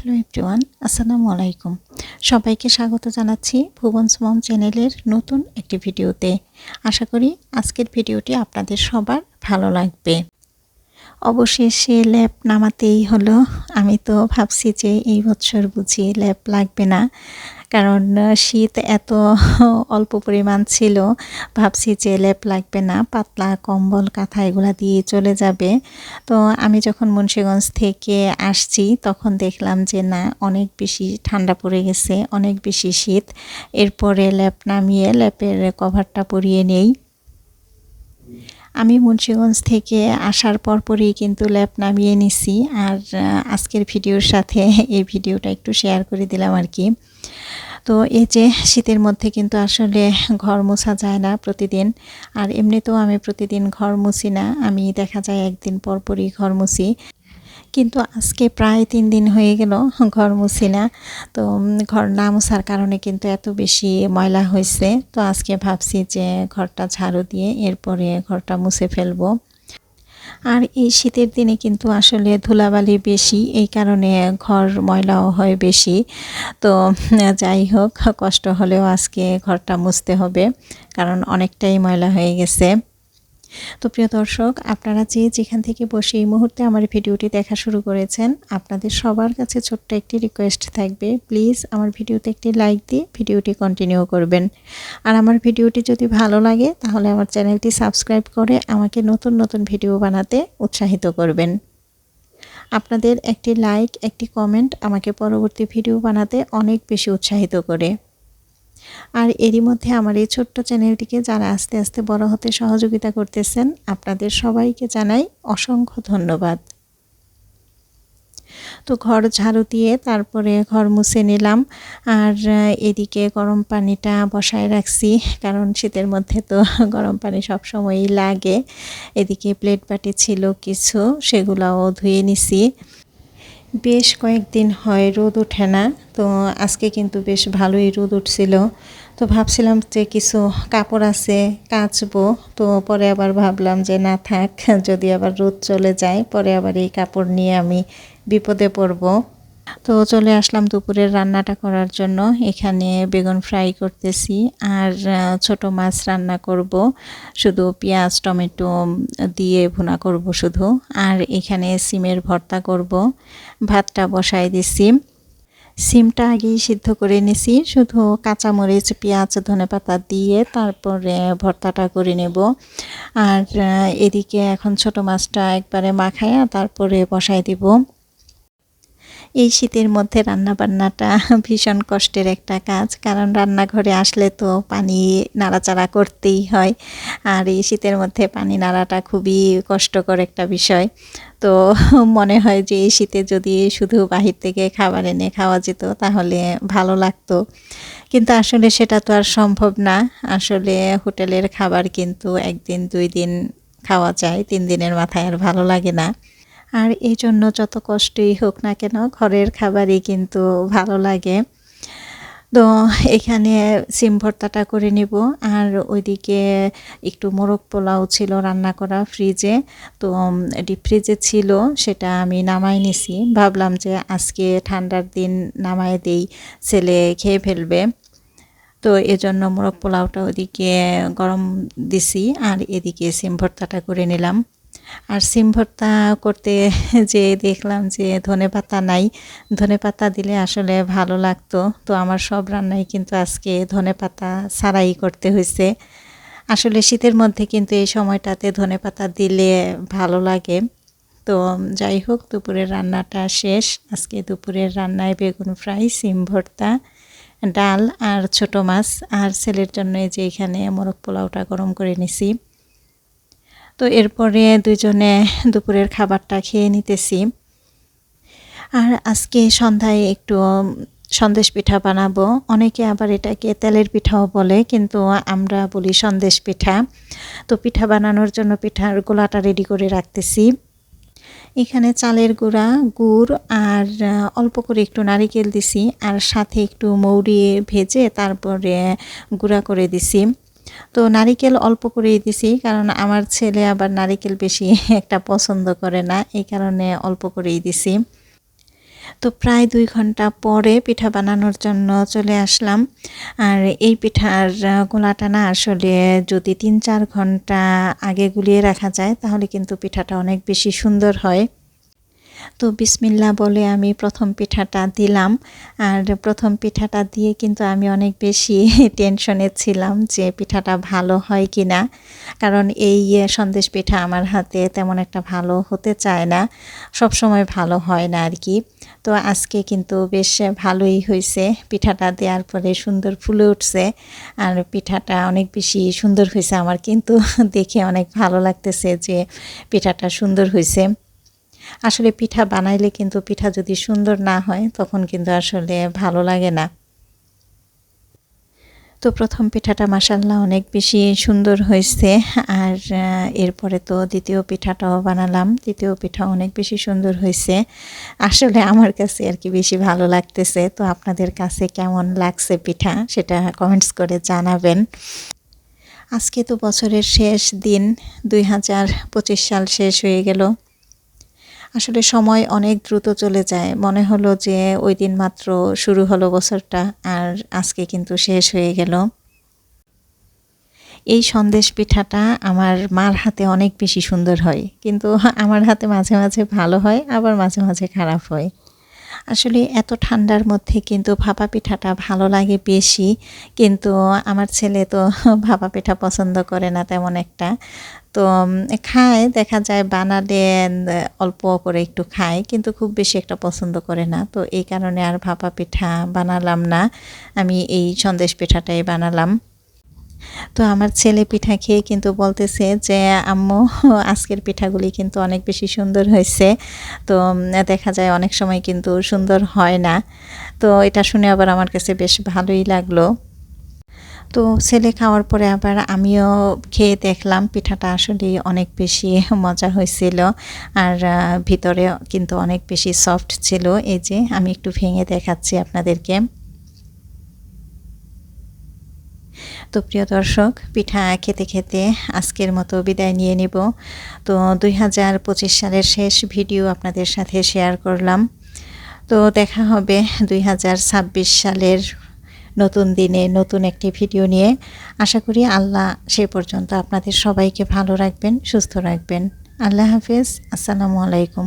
Hello everyone আসসালামু আলাইকুম সবাইকে স্বাগত জানাচ্ছি ভুবনস মম চ্যানেলের নতুন একটি ভিডিওতে। আশা করি আজকের ভিডিওটি আপনাদের সবার ভালো লাগবে। অবশেষে ল্যাব নামাতেই হলো। আমি তো ভাবছি যে এই বছর বুঝি ল্যাব লাগবে না। কারণ শীত এত অল্প পরিমাণ ছিল, ভাবছি যে লেপ লাগবে না, পাতলা কম্বল, কাঁথা এগুলো দিয়ে চলে যাবে। তো আমি যখন মুন্সীগঞ্জ থেকে আসছি, তখন দেখলাম যে না, অনেক বেশি ঠান্ডা পড়ে গেছে, অনেক বেশি শীত। এরপরে ল্যাপ নামিয়ে ল্যাপের কভারটা পরিয়ে নেই। আমি মুন্সীগঞ্জ থেকে আসার পরপরই কিন্তু ল্যাব নামিয়ে নিছি। আর আজকের ভিডিওর সাথে এই ভিডিওটা একটু শেয়ার করে দিলাম আর কি। তো এই যে শীতের মধ্যে কিন্তু আসলে ঘর মোছা যায় না প্রতিদিন। আর এমনিতেও আমি প্রতিদিন ঘর মুছি না। আমি দেখা যায় একদিন পরপরই ঘর মুছি। কিন্তু আজকে প্রায় তিন দিন হয়ে গেল ঘর মুছি না। তো ঘর না মুছার কারণে কিন্তু এত বেশি ময়লা হয়েছে। তো আজকে ভাবছি যে ঘরটা ঝাড়ু দিয়ে এরপরে ঘরটা মুছে ফেলব। আর এই শীতের দিনে কিন্তু আসলে ধুলাবালি বেশি, এই কারণে ঘর ময়লাও হয় বেশি। তো, যাই হোক, কষ্ট হলেও আজকে ঘরটা মুছতে হবে, কারণ অনেকটাই ময়লা হয়ে গেছে। তো প্রিয় দর্শক, আপনারা যে যেখান থেকে বসে এই মুহূর্তে আমার ভিডিওটি দেখা শুরু করেছেন, আপনাদের সবার কাছে ছোট্ট একটি রিকোয়েস্ট থাকবে। প্লিজ আমার ভিডিওতে একটি লাইক দিয়ে ভিডিওটি কন্টিনিউ করবেন। আর আমার ভিডিওটি যদি ভালো লাগে, তাহলে আমার চ্যানেলটি সাবস্ক্রাইব করে আমাকে নতুন নতুন ভিডিও বানাতে উৎসাহিত করবেন। আপনাদের একটি লাইক একটি কমেন্ট আমাকে পরবর্তী ভিডিও বানাতে অনেক বেশি উৎসাহিত করে। আর এরই মধ্যে আমার এই ছোট্ট চ্যানেলটিকে যারা আস্তে আস্তে বড় হতে সহযোগিতা করতেছেন, আপনাদের সবাইকে জানাই অসংখ্য ধন্যবাদ। তো ঘর ঝাড়ু দিয়ে তারপরে ঘর মুছে নিলাম। আর এদিকে গরম পানিটা বসায় রাখছি, কারণ শীতের মধ্যে তো গরম পানি সব সময়ই লাগে। এদিকে প্লেট বাটি ছিল কিছু, সেগুলাও ধুয়ে নিছি। বেশ কয়েকদিন হয় রোদ ওঠে না, তো আজকে কিন্তু বেশ ভালোই রোদ উঠছিল। তো ভাবছিলাম যে কিছু কাপড় আছে কাচবো, তো পরে আবার ভাবলাম যে না থাক, যদি আবার রোদ চলে যায়, পরে আবার এই কাপড় নিয়ে আমি বিপদে পড়ব। তো চলে আসলাম দুপুরের রান্নাটা করার জন্য। এখানে বেগুন ফ্রাই করতেছি আর ছোট মাছ রান্না করব। শুধু পেঁয়াজ, টমেটো দিয়ে ভুনা করব শুধু। আর এখানে সিমের ভর্তা করব। ভাতটা বসাই দিছি। সিমটা আগেই সিদ্ধ করে নিছি। শুধু কাঁচামরিচ, পেঁয়াজ, ধনে পাতা দিয়ে তারপরে ভর্তাটা করে নেব। আর এদিকে এখন ছোট মাছটা একবারে মাখায়া তারপরে বসাই দিব। এই শীতের মধ্যে রান্নাবান্নাটা ভীষণ কষ্টের একটা কাজ। কারণ রান্নাঘরে আসলে তো পানি নাড়াচাড়া করতেই হয়। আর এই শীতের মধ্যে পানি নাড়াটা খুবই কষ্টকর একটা বিষয়। তো মনে হয় যে এই শীতে যদি শুধু বাহির থেকে খাবার এনে খাওয়া যেত তাহলে ভালো লাগতো। কিন্তু আসলে সেটা তো আর সম্ভব না। আসলে হোটেলের খাবার কিন্তু একদিন, দুই দিন খাওয়া যায়। তিন দিনের মাথায় আর ভালো লাগে না। আর এই জন্য যত কষ্টই হোক না কেন ঘরের খাবারই কিন্তু ভালো লাগে। তো এখানে সিম ভর্তাটা করে নিব। আর ওইদিকে একটু মোরগ পোলাও ছিল রান্না করা ফ্রিজে তো ডিপ ফ্রিজে ছিল, সেটা আমি নামাই নিছি। ভাবলাম যে আজকে ঠান্ডার দিন নামাই দেই, ছেলে খেয়ে ফেলবে। তো এজন্য মোরগ পোলাওটা ওদিকে গরম দিছি, আর এদিকে সিম ভর্তাটা করে নিলাম। আর সিম ভর্তা করতে যে দেখলাম যে ধনে পাতা নাই। ধনে পাতা দিলে আসলে ভালো লাগতো। তো আমার সব রান্নাই কিন্তু আজকে ধনে পাতা ছাড়াই করতে হয়েছে আসলে শীতের মধ্যে কিন্তু এই সময়টাতে ধনে পাতা দিলে ভালো লাগে। তো যাই হোক, দুপুরের রান্নাটা শেষ। আজকে দুপুরের রান্নায় বেগুন ফ্রাই, সিম ভর্তা, ডাল আর ছোট মাছ। আর ছেলের জন্য যে এখানে মোরগ পোলাওটা গরম করে নিছি। তো এরপরে দুজনে দুপুরের খাবারটা খেয়ে নিতেছি। আর আজকে সন্ধ্যায় একটু সন্দেশ পিঠা বানাবো। অনেকে আবার এটাকে তেলের পিঠাও বলে, কিন্তু আমরা বলি সন্দেশ পিঠা। তো পিঠা বানানোর জন্য পিঠার গোলাটা রেডি করে রাখতেছি। এখানে চালের গুঁড়া, গুড় আর অল্প করে একটু নারিকেল দিছি। আর সাথে একটু মৌরি ভেজে তারপরে গুঁড়া করে দিছি। তো নারিকেল অল্প করেই দিছি, কারণ আমার ছেলে আবার নারিকেল বেশি একটা পছন্দ করে না, এই কারণে অল্প করেই দিছি। তো প্রায় দুই ঘণ্টা পরে পিঠা বানানোর জন্য চলে আসলাম। আর এই পিঠার গোলাটা না আসলে যদি তিন চার ঘণ্টা আগে গুলিয়ে রাখা যায়, তাহলে কিন্তু পিঠাটা অনেক বেশি সুন্দর হয়। তো বিসমিল্লা বলে আমি প্রথম পিঠাটা দিলাম। আর প্রথম পিঠাটা দিয়ে কিন্তু আমি অনেক বেশি টেনশনে ছিলাম যে পিঠাটা ভালো হয় কি না কারণ এই আহ, সন্দেশ পিঠা আমার হাতে তেমন একটা ভালো হতে চায় না। সব সময় ভালো হয় না আর কি। তো আজকে কিন্তু বেশ ভালোই হয়েছে পিঠাটা দেওয়ার পরে সুন্দর ফুলে উঠছে। আর পিঠাটা অনেক বেশি সুন্দর হয়েছে আমার কিন্তু। দেখে অনেক ভালো লাগতেছে যে পিঠাটা সুন্দর হয়েছে আসলে পিঠা বানাইলে কিন্তু পিঠা যদি সুন্দর না হয়, তখন কিন্তু আসলে ভালো লাগে না। তো প্রথম পিঠাটা মাসাল্লাহ অনেক বেশি সুন্দর হয়েছে। আর এরপরে তো দ্বিতীয় পিঠাটাও বানালাম। দ্বিতীয় পিঠা অনেক বেশি সুন্দর হয়েছে। আসলে আমার কাছে আর কি বেশি ভালো লাগতেছে। তো আপনাদের কাছে কেমন লাগছে পিঠা, সেটা কমেন্টস করে জানাবেন। আজকে তো বছরের শেষ দিন, দুই হাজার পঁচিশ সাল শেষ হয়ে গেল। আসলে সময় অনেক দ্রুত চলে যায়। মনে হলো যে ওই দিন মাত্র শুরু হলো বছরটা আর আজকে কিন্তু শেষ হয়ে গেল। এই সন্দেশ পিঠাটা আমার মার হাতে অনেক বেশি সুন্দর হয়। কিন্তু আমার হাতে মাঝে মাঝে ভালো হয়, আবার মাঝে মাঝে খারাপ হয়। আসলে এত ঠান্ডার মধ্যে কিন্তু ভাপা পিঠাটা ভালো লাগে বেশি। কিন্তু আমার ছেলে তো ভাপা পিঠা পছন্দ করে না তেমন একটা। তো খায়, দেখা যায় বানালে অল্প করে একটু খায়, কিন্তু খুব বেশি একটা পছন্দ করে না। তো এই কারণে আর ভাপা পিঠা বানালাম না। আমি এই সন্দেশ পিঠাটাই বানালাম। তো আমার ছেলে পিঠা খেয়ে কিন্তু বলতেছে যে, আম্মু, আজকের পিঠাগুলি কিন্তু অনেক বেশি সুন্দর হয়েছে। তো দেখা যায় অনেক সময় কিন্তু সুন্দর হয় না। তো এটা শুনে আবার আমার কাছে বেশ ভালোই লাগল। তো ছেলে খাওয়ার পরে আবার আমিও খেয়ে দেখলাম পিঠাটা আসলে অনেক বেশি মজা হয়েছিল। আর ভিতরে কিন্তু অনেক বেশি সফট ছিল। এই যে, আমি একটু ভেঙে দেখাচ্ছি আপনাদেরকে। তো প্রিয় দর্শক, পিঠা খেতে খেতে আজকের মতো বিদায় নিয়ে নিব। তো দুই হাজার পঁচিশ সালের শেষ ভিডিও আপনাদের সাথে শেয়ার করলাম। তো দেখা হবে দুই হাজার ছাব্বিশ সালের নতুন দিনে নতুন একটি ভিডিও নিয়ে। আশা করি আল্লাহ সে পর্যন্ত আপনাদের সবাইকে ভালো রাখবেন, সুস্থ রাখবেন। আল্লাহ হাফেজ, আসসালামু আলাইকুম।